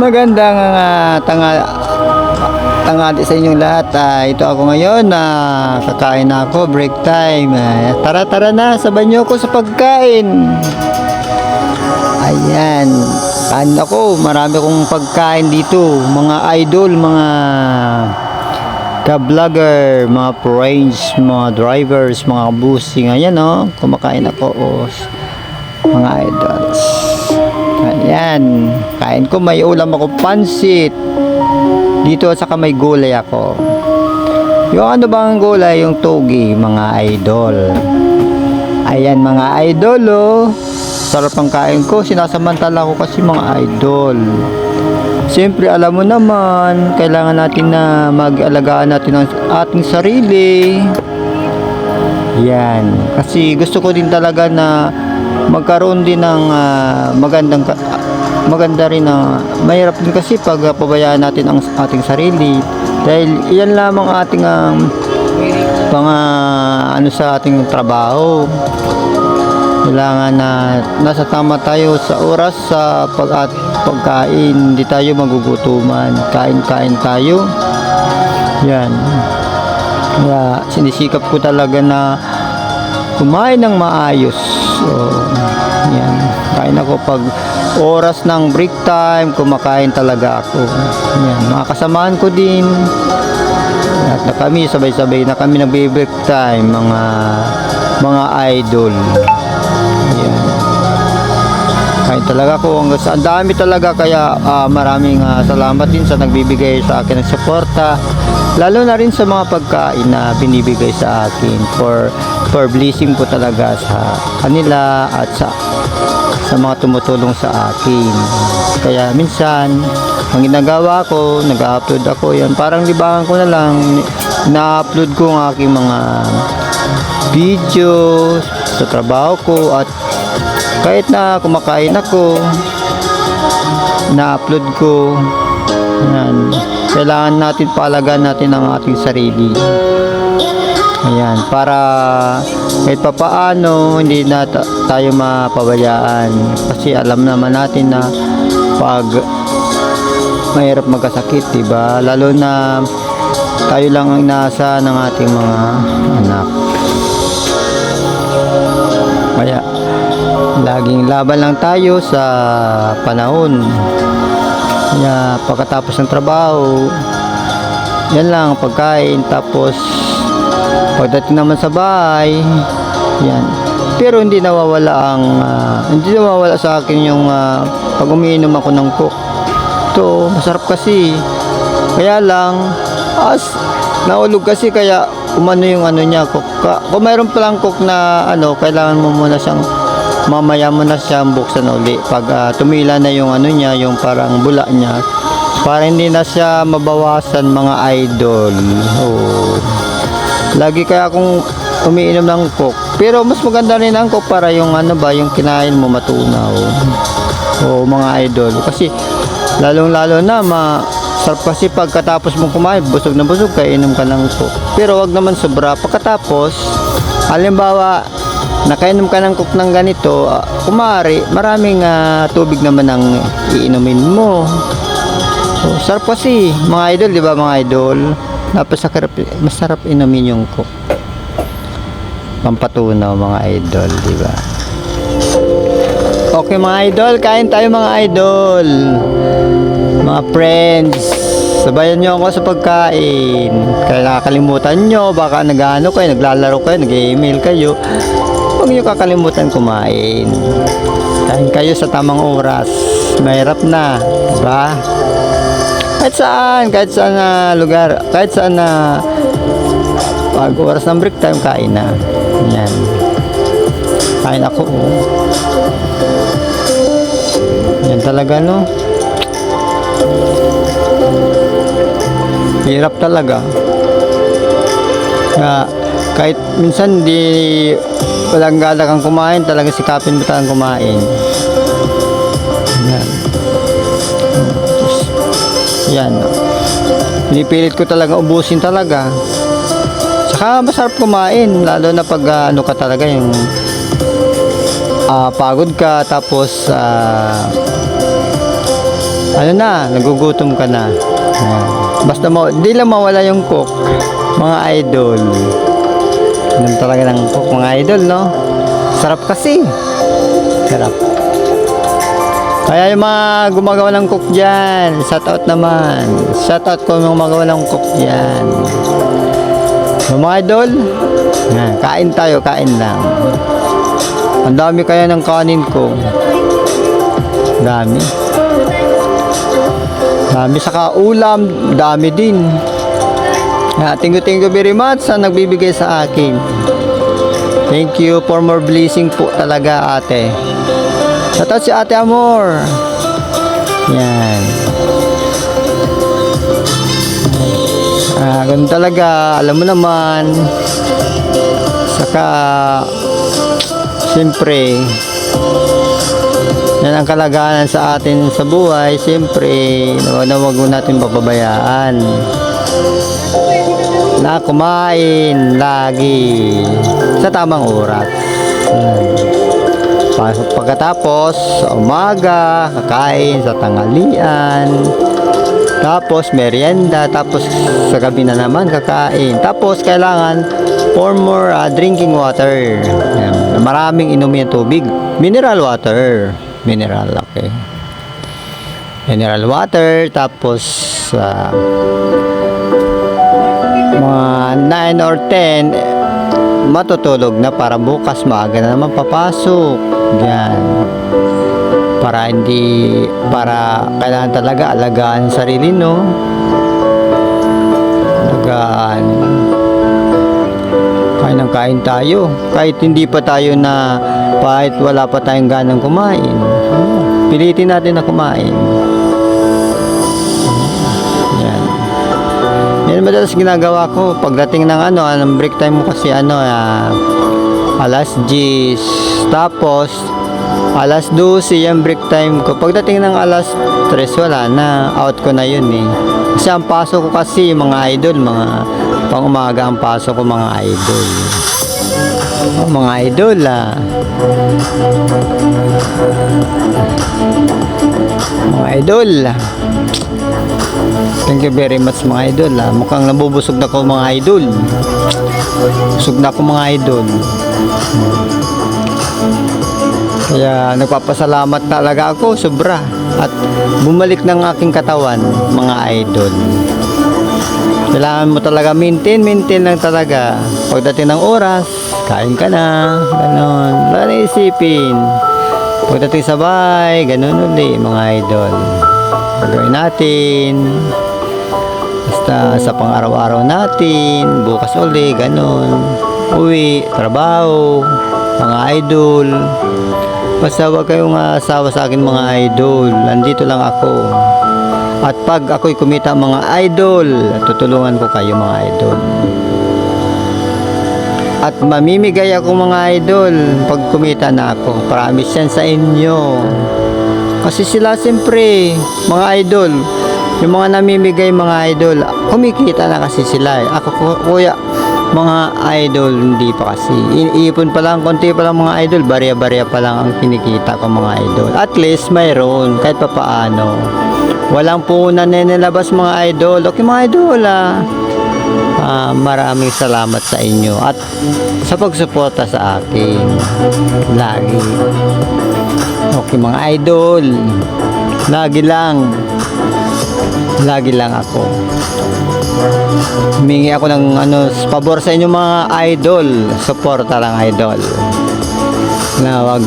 Magandang uh, tanga tanghali sa inyong lahat. Ah, ito ako ngayon na kakain na ako, break time. Ah, tara tara na, sabayan niyo ako sa pagkain. Ayan. Kain ako, marami akong pagkain dito. Mga idol, mga ka-vlogger, mga friends, mga drivers, mga busing. Ayan oh, kumakain ako. Oh, mga idols. Ayan. Kain ko, may ulam ako pansit. Dito at saka may gulay ako. Yung ano bang gulay? Yung togi, mga idol. Ayan mga idol oh. Sarap ang kain ko. Sinasamantala ko kasi mga idol. Siyempre alam mo naman, kailangan natin na mag-alagaan natin ang ating sarili. Yan. Kasi gusto ko din talaga na magkaroon din ng ah, magandang maganda rin na mahirap din kasi pag ah, pabayaan natin ang ating sarili. Dahil iyan lamang ating ang mga ano sa ating trabaho. Kailangan na nasa tama tayo sa oras sa pag at pagkain. Hindi tayo magugutuman. Kain-kain tayo. Yan. Kaya sinisikap ko talaga na kumain ng maayos. So. Kain ako pag oras ng break time, kumakain talaga ako. Yan. Mga kasamaan ko din. At na kami, sabay-sabay na kami nagbe-break time, mga mga idol. Yan. Kain talaga ako. Hanggang sa- dami talaga kaya ah, maraming ah, salamat din sa nagbibigay sa akin ng suporta. Lalo na rin sa mga pagkain na binibigay sa akin for for blessing ko talaga sa kanila at sa sa mga tumutulong sa akin. Kaya minsan, ang ginagawa ko, nag-upload ako, yan, parang libangan ko na lang, na-upload ko ang aking mga videos sa trabaho ko at kahit na kumakain ako, na-upload ko, yan, kailangan natin palagan natin ang ating sarili. Ayan, para kahit papaano hindi na ta- tayo mapabayaan kasi alam naman natin na pag mahirap magkasakit, 'di ba? Lalo na tayo lang ang nasa ng ating mga anak. Kaya laging laban lang tayo sa panahon. Kaya pagkatapos ng trabaho, yan lang pagkain tapos pagdating naman sa bahay yan. Pero hindi nawawala ang ah, hindi nawawala sa akin yung ah, pag umiinom ako ng coke. To masarap kasi. Kaya lang as naulog kasi kaya umano yung ano niya coke Ka- kung mayroon palang coke na ano kailangan mo muna siyang mamaya mo na siyang buksan uli. Pag ah, tumila na yung ano niya yung parang bula niya para hindi na siya mabawasan mga idol. Oh. Lagi kaya akong umiinom ng coke. Pero mas maganda rin ang coke para yung ano ba, yung kinain mo matunaw. O mga idol. Kasi lalong lalo na ma sarap kasi pagkatapos mong kumain, busog na busog ka, inom ka ng coke. Pero wag naman sobra. Pagkatapos, halimbawa, nakainom ka ng coke ng ganito, ah, kumari, maraming ah, tubig naman ang iinumin mo. So, sarap kasi, mga idol, di ba mga idol? Napasarap, masarap inumin yung coke. Pampatunaw mga idol, di ba? Okay mga idol, kain tayo mga idol. Mga friends, sabayan nyo ako sa pagkain. Kaya nakakalimutan nyo, baka nag-ano kayo, naglalaro kayo, nag-email kayo. Huwag nyo kakalimutan kumain. Kain kayo sa tamang oras. Mahirap na, di ba? Kahit saan, kahit saan na lugar, kahit saan na pag oras ng break time, kain na. Yan. Kain ako, oh. Yan talaga, no? Hirap talaga. Kaya, kahit minsan di walang gala kang kumain, talaga sikapin mo talagang kumain. Yan. Pinipilit ko talaga ubusin talaga. Saka masarap kumain, lalo na pag ah, ano ka talaga yung ah, pagod ka tapos ah, ano na, nagugutom ka na. Yan. Basta mo, di lang mawala yung cook, mga idol. Ganun talaga ng cook, mga idol, no? Sarap kasi. Sarap. Kaya yung mga gumagawa ng cook dyan, shout out naman. Shout out ko yung gumagawa ng cook dyan. So, mga idol, kain tayo, kain lang. Ang dami kaya ng kanin ko. Dami. Dami saka ulam, dami din. Ah, thank you, thank you very much sa nagbibigay sa akin. Thank you for more blessing po talaga ate. Shoutout si ate Amor. Yan. Ah, ganun talaga, alam mo naman. Saka, siyempre, yan ang kalaganan sa atin sa buhay. Siyempre, na na wag mo natin papabayaan. Na kumain lagi sa tamang oras. Yan. Pa- Pagkatapos, umaga, kakain sa tanghalian. Tapos, merienda. Tapos, sa gabi na naman, kakain. Tapos, kailangan for more ah, drinking water. Yan. Maraming inumin ng tubig. Mineral water. Mineral, okay. Mineral water. Tapos, ah, mga 9 or 10 eh, matutulog na para bukas maaga na naman papasok yan. Para hindi para kailangan talaga alagaan sarili no? Alagaan. Kain ng kain tayo. Kahit hindi pa tayo na kahit wala pa tayong ganang kumain. Pilitin natin na kumain. Yan. Madalas ginagawa ko. Pagdating ng ano, ng break time mo kasi ano, ah, alas 10. Tapos, alas 12 yung break time ko. Pagdating ng alas 3, wala na. Out ko na yun eh. Kasi ang pasok ko kasi, mga idol, mga pang umaga ang pasok ko mga idol. Oh, mga idol ah. Mga idol. Thank you very much mga idol. Ah. Mukhang nabubusog na ko mga idol. Busog na ko mga idol. Kaya nagpapasalamat talaga ako sobra at bumalik ng aking katawan mga idol. Kailangan mo talaga maintain, maintain lang talaga. Pagdating ng oras, kain ka na, ganon. Wala isipin. Pagdating sa bahay, ganon uli mga idol. Gagawin natin. Basta sa pang-araw-araw natin, bukas uli, ganon. Uwi, trabaho, mga idol. Basta huwag kayong asawa sa akin mga idol. Nandito lang ako. At pag ako'y kumita mga idol, tutulungan ko kayo mga idol. At mamimigay ako mga idol pag kumita na ako. Promise yan sa inyo. Kasi sila siyempre, mga idol, yung mga namimigay mga idol, kumikita na kasi sila. Ako ku- kuya, mga idol, hindi pa kasi. Iniipon pa lang, konti pa lang mga idol, barya-barya pa lang ang kinikita ko mga idol. At least mayroon, kahit pa paano. Walang puhunan na nilabas mga idol. Okay mga idol ah. Ah, maraming salamat sa inyo at sa pagsuporta sa akin lagi. Okay mga idol, lagi lang, lagi lang ako. Humingi ako ng ano, pabor sa inyo mga idol, suporta lang idol. Na wag